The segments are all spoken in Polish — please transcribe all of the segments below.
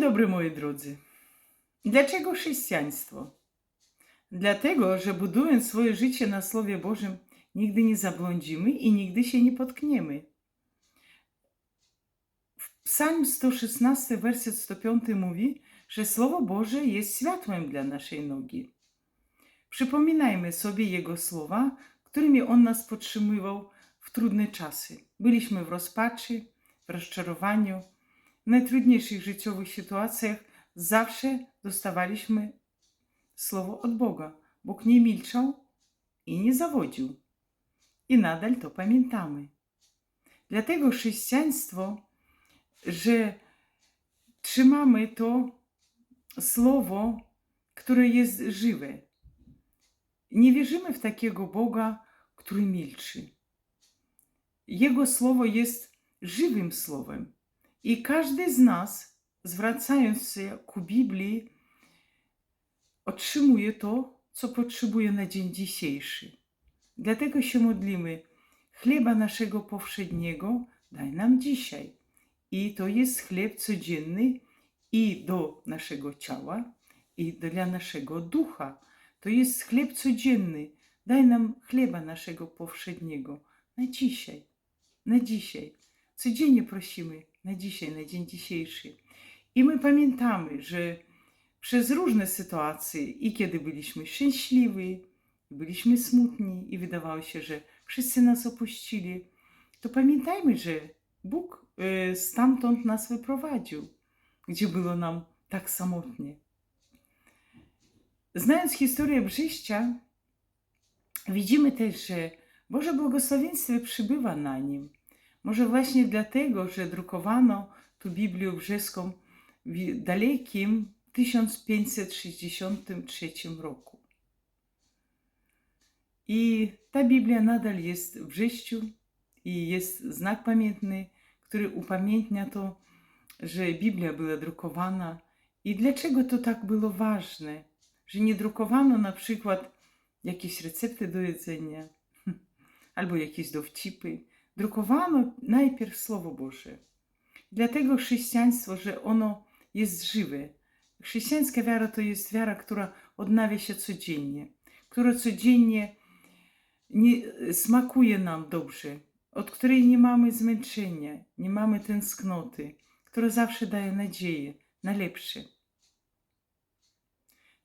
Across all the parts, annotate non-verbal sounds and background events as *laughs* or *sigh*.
dobry, moi drodzy. Dlaczego chrześcijaństwo? Dlatego, że budując swoje życie na Słowie Bożym, nigdy nie zabłądzimy i nigdy się nie potkniemy. Psalm 116, werset 105 mówi, że Słowo Boże jest światłem dla naszej nogi. Przypominajmy sobie Jego słowa, którymi On nas podtrzymywał w trudne czasy. Byliśmy w rozpaczy, w rozczarowaniu, w najtrudniejszych życiowych sytuacjach zawsze dostawaliśmy słowo od Boga. Bóg nie milczał i nie zawodził. I nadal to pamiętamy. Dlatego chrześcijaństwo, że trzymamy to słowo, które jest żywe. Nie wierzymy w takiego Boga, który milczy. Jego słowo jest żywym słowem. I każdy z nas, zwracając się ku Biblii, otrzymuje to, co potrzebuje na dzień dzisiejszy. Dlatego się modlimy. Chleba naszego powszedniego daj nam dzisiaj. I to jest chleb codzienny i do naszego ciała, i dla naszego ducha. To jest chleb codzienny. Daj nam chleba naszego powszedniego na dzisiaj. Na dzisiaj. Codziennie prosimy na dzisiaj, na dzień dzisiejszy. I my pamiętamy, że przez różne sytuacje, i kiedy byliśmy szczęśliwi, byliśmy smutni, i wydawało się, że wszyscy nas opuścili, to pamiętajmy, że Bóg y, stamtąd nas wyprowadził, gdzie było nam tak samotnie. Znając historię Brzyścia, widzimy też, że Boże błogosławieństwo przybywa na nim. Może właśnie dlatego, że drukowano tu Biblię brzeską w dalekim 1563 roku. I ta Biblia nadal jest w Brześciu i jest znak pamiętny, który upamiętnia to, że Biblia była drukowana i dlaczego to tak było ważne, że nie drukowano na przykład jakieś recepty do jedzenia *laughs* albo jakieś dowcipy. Drukowano najpierw Słowo Boże. Dlatego chrześcijaństwo, że ono jest żywe. Chrześcijańska wiara to jest wiara, która odnawia się codziennie, która codziennie nie, smakuje nam dobrze, od której nie mamy zmęczenia, nie mamy tęsknoty, która zawsze daje nadzieję na lepsze.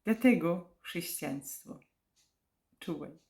Dlatego chrześcijaństwo. Czuwaj.